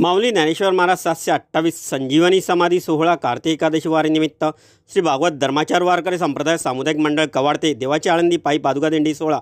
माऊली ज्ञानेश्वर महाराज सातशे अठ्ठावीस संजीवनी समाधी सोहळा कार्तिक एकादशी वारीनिमित्त श्री भागवत धर्माचार वारकरी संप्रदाय सामुदायिक मंडळ कवाडते देवाची आळंदी पायी पादुका दिंडी सोहळा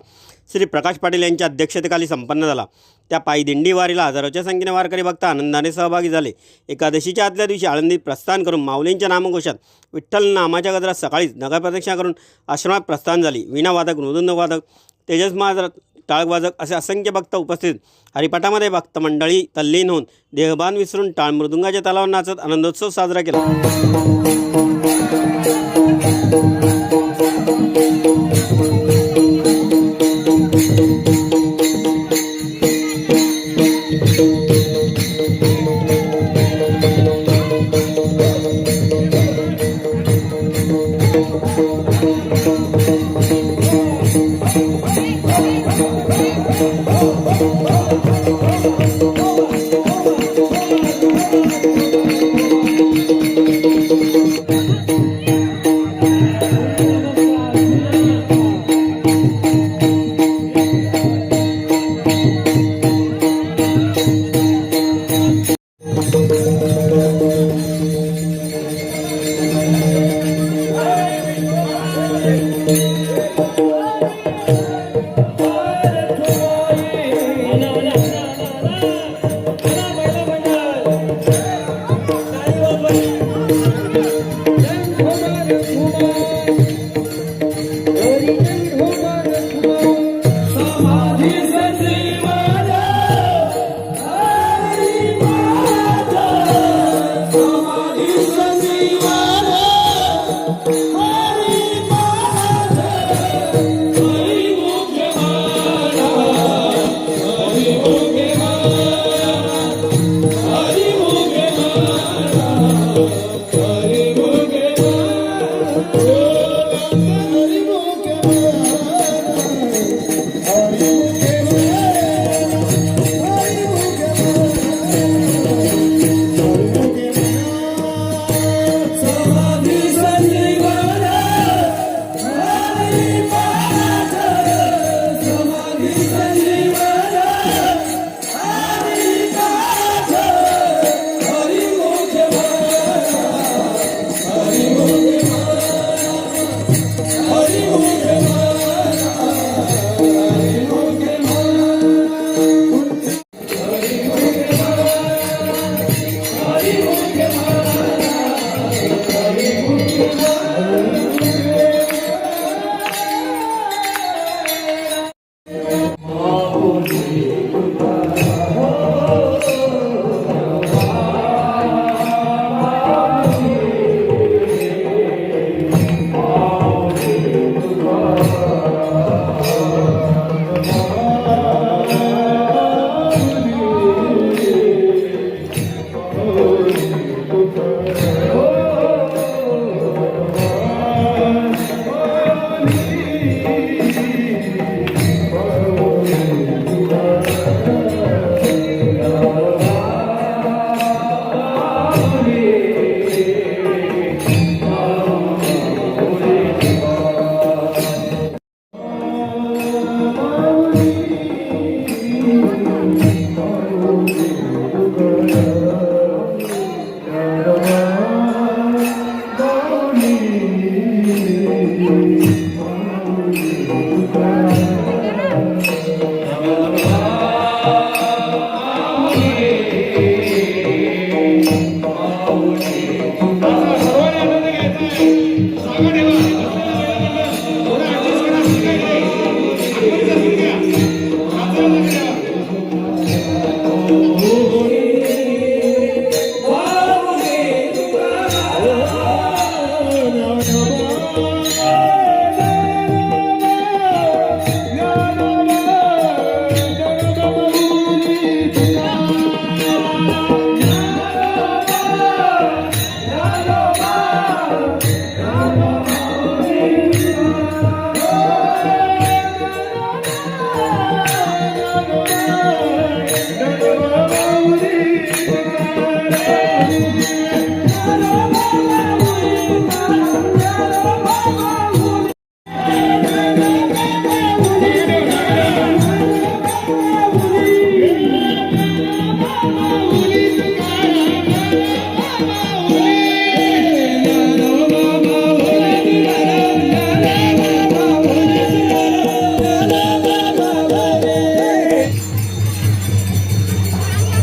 श्री प्रकाश पाटील यांच्या अध्यक्षतेखाली संपन्न झाला. त्या पायी दिंडी वारीला हजारोच्या संख्येने वारकरी भक्त आनंदाने सहभागी झाले. एकादशीच्या आदल्या दिवशी आळंदीत प्रस्थान करून माऊलींच्या नामघोषात विठ्ठल नामाच्या गजरात सकाळीच नगरप्रदक्षिणा करून आश्रमात प्रस्थान झाली. वीणावादक मृदुंगवादक तेजस महाराज टाळवाजक असे असंख्य भक्त उपस्थित. हरिपाठामध्ये भक्त मंडळी तल्लीन होऊन देहबान विसरून टाळ मृदुंगाच्या तालावर नाचत आनंदोत्सव साजरा केला.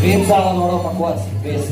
Vem Pensala na Europa quase, pensa.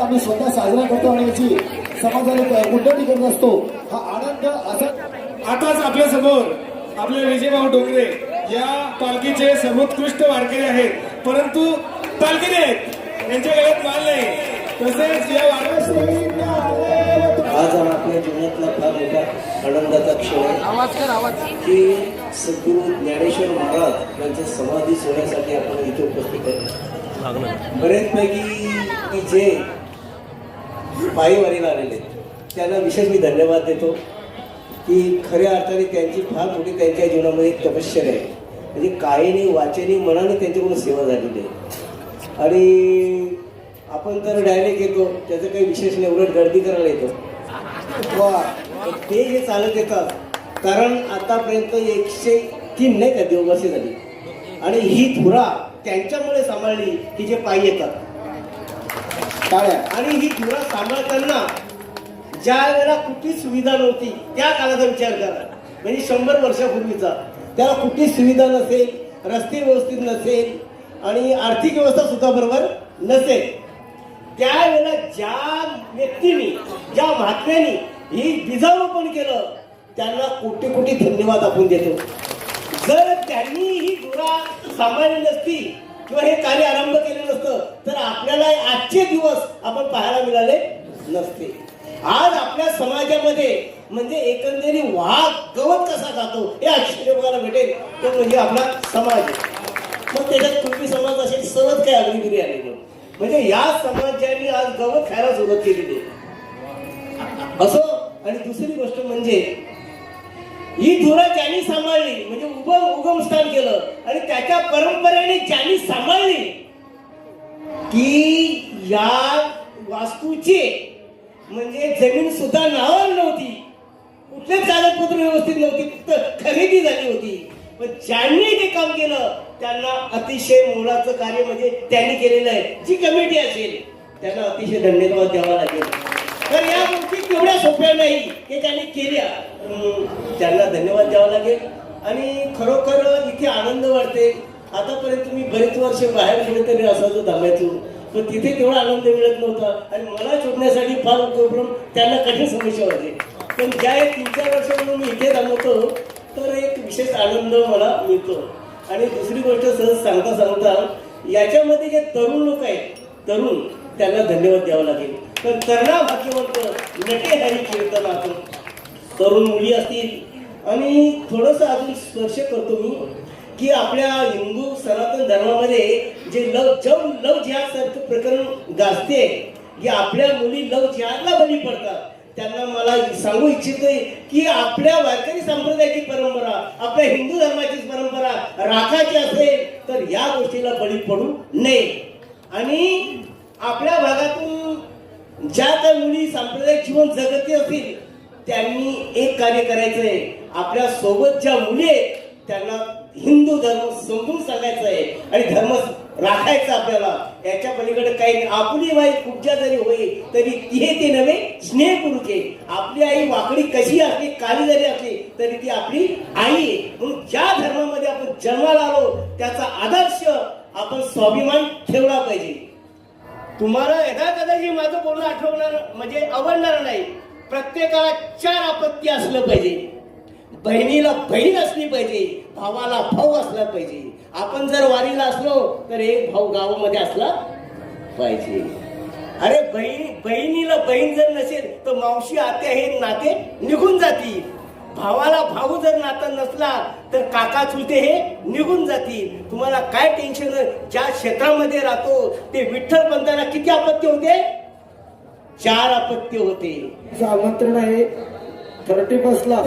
आम्ही स्वतः साजरा करतो आणि याची समाजाला कुंडली करत असतो. हा आनंद असा आताच आपल्यासमोर आपले विजयभाऊ डोंगरे या पालखीचे सर्वोत्कृष्ट वारकरी आहेत. परंतु पालखी नाहीत यांच्या गळ्यात माल नाही. तसेच या वारकरी आज आपल्या जीवनातला फार मोठा आनंदाचा क्षण आहे. की सद्गुरू ज्ञानेश्वर महाराज यांच्या समाधी सोहळ्यासाठी आपण इथे उपस्थित आहे बरेचपैकी की जे पायीवारीला आलेले. आहेत, त्यांना विशेष मी धन्यवाद देतो की खऱ्या अर्थाने त्यांची फार मोठी त्यांच्या जीवनामध्ये तपश्चर तपश्चर्या आहे. म्हणजे कायेने वाचेने मनाने त्यांच्याकडून सेवा झालेली आहे. आणि आपण तर डायरेक्ट येतो त्याचं काही विशेष नाही उलट गर्दी करायला येतो. वा ते जे चालत येतात. कारण आतापर्यंत एकशे तीन नाही का देववर्षे झाली. आणि ही धुरा त्यांच्यामुळे सांभाळली की जे पायी येतात. टाळ्या आणि ही धुरा सांभाळताना ज्या वेळेला कुठलीच सुविधा नव्हती त्या काळाचा विचार करा. म्हणजे शंभर वर्षापूर्वीचा. त्याला कुठलीच सुविधा नसेल रस्ते व्यवस्थित नसेल आणि आर्थिक व्यवस्था सुद्धा बरोबर नसेल. त्यावेळेला ज्या व्यक्तीने ज्या महात्म्याने ही बीजारोपण केलं त्यांना कोटी कोटी धन्यवाद आपण देतो. जर त्यांनी ही धुरा सांभाळली नसती किंवा हे कार्य आरंभ केलं नसतं तर आपल्याला आजचे दिवस आपण पाहायला मिळाले नसते. आज आपल्या समाजामध्ये म्हणजे एकंदरीत वाघ गवत कसा जातो हे आश्चर्य बघायला भेटेल. तो म्हणजे आपला समाज. मग त्याच्यात कुणबी समाज असेल सहज काय अग्निगिरी आलेली म्हणजे या समाजाने आज गवत खायला सुरुवात केलेली असो आणि दुसरी गोष्ट म्हणजे ही धुरा ज्यांनी सांभाळली म्हणजे उगम स्थान केलं आणि त्याच्या परंपरेने ज्यांनी सांभाळली की या वास्तूचे म्हणजे जमीन सुद्धा नावावर नव्हती. कुठलेच कागदपत्र व्यवस्थित नव्हती फक्त खरेदी झाली होती. पण ज्यांनी ते काम केलं त्यांना अतिशय मोलाचं कार्य म्हणजे त्यांनी केलेलं आहे. जी कमिटी असेल त्यांना अतिशय धन्यवाद द्यावा लागेल. तर या गोष्टी तेवढ्या सोप्या नाही हे त्याने केल्या. त्यांना धन्यवाद द्यावा लागेल. आणि खरोखर इथे आनंद वाटते. आतापर्यंत मी बरेच वर्ष बाहेर कुठेतरी असायचो धाब्यातून पण तिथे तेवढा आनंद मिळत नव्हता. आणि मला शोधण्यासाठी फार उपक्रम त्यांना कठीण समस्या होते. पण ज्या एक तीन चार वर्षापासून मी इथे थांबवतो तर एक विशेष आनंद मला मिळतो. आणि दुसरी गोष्ट सहज सांगता सांगता याच्यामध्ये जे तरुण लोक आहेत तरुण त्यांना धन्यवाद द्यावा लागेल. तर तरणा भाग्यवंत नटे हरी कीर्तनातून तरुण मुली असतील. आणि थोडंसं अजून स्पर्श करतो मी की आपल्या हिंदू सनातन धर्मामध्ये जे लव जव लव जिहाद सारखं प्रकरण गाजते की आपल्या मुली लव जिहादला बली पडतात. त्यांना मला सांगू इच्छितोय की आपल्या वारकरी संप्रदायाची परंपरा आपल्या हिंदू धर्माची परंपरा राखायची असेल तर या गोष्टीला बळी पडू नये. आणि आपल्या भागातून ज्या काही मुली सांप्रदायिक जीवन जगते असतील त्यांनी एक कार्य करायचं आहे आपल्यासोबत ज्या मुली आहेत त्यांना हिंदू धर्म समजून सांगायचं आहे आणि धर्म राखायचा आपल्याला. याच्या पलीकडे काही नाही आपली माई कुठच्या जरी होईल तरी तिहे ते नव्हे स्नेह पुरुषे आपली आई वाकडी कशी असली काली जरी असली तरी ती आपली आई म्हणून ज्या धर्मामध्ये आपण जन्माला आलो त्याचा आदर्श आपण स्वाभिमान ठेवला पाहिजे. तुम्हाला यदा कदाचित माझं बोलणं आठवणार म्हणजे आवडणार नाही. प्रत्येकाला चार आपत्ती असलं पाहिजे. बहिणीला बहीण असली पाहिजे भावाला भाऊ असला पाहिजे. आपण जर वारीला असलो तर एक भाऊ गावामध्ये असला पाहिजे. अरे बहीण बहिणीला बहीण जर नसेल तर मावशी आत्या हे नाते निघून जातील. भावाला भाऊ जर नाता नसला तर काका चुलते हे निघून जातील. तुम्हाला काय टेन्शन ज्या क्षेत्रामध्ये राहतो ते विठ्ठल पंतांना किती आपत्ती होते? चार आपत्ती होते. आमंत्रण आहे. थर्टी बसला.